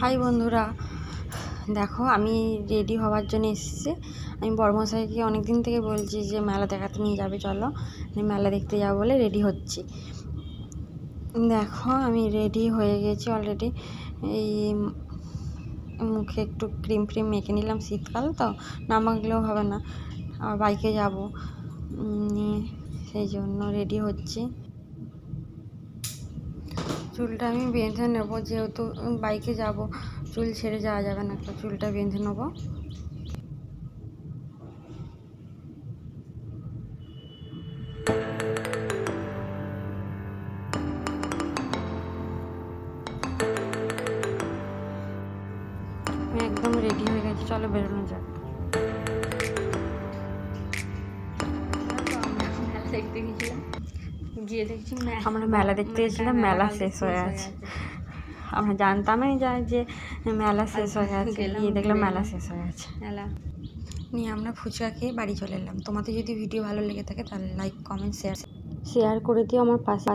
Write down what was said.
High বন্ধুরা। দেখো, আমি রেডি হওয়ার জন্য এসেছি। আমি বর্মশাইকে অনেক দিন থেকে বলছি যে, মেলা দেখাতে নিয়ে যাবে, চলো। আমি মেলা দেখতে যাব বলে রেডি হচ্ছি। দেখো, আমি রেডি হয়ে গেছি অলরেডি এই মুখে একটু ক্রিম ফ্রিম মেখে নিলাম শীতকাল তো না মাখলেও হবে না। আর বাইকে যাব। সেই জন্য রেডি হচ্ছি। চুলটা আমি বেঁধে নেব, যেহেতু বাইকে যাব, চুল ছেড়ে যাওয়া যাবে না, তো চুলটা বেঁধে নেব। একদম রেডি হয়ে গেছি, চলো বেরোনো যাক। দেখতে গেছিলাম। গিয়ে দেখছি আমরা মেলা দেখতে গেছিলাম মেলা শেষ হয়ে আছে। আমরা জানতামই যাই যে মেলা শেষ হয়ে গেছে গিয়ে দেখলাম মেলা শেষ হয়ে আছে। মেলা। নিয়ে আমরা ফুচকা খেয়ে বাড়ি চলে এলাম। তোমাদের যদি ভিডিও ভালো লেগে থাকে তাহলে লাইক কমেন্ট শেয়ার শেয়ার করে দিও আমার পাশে।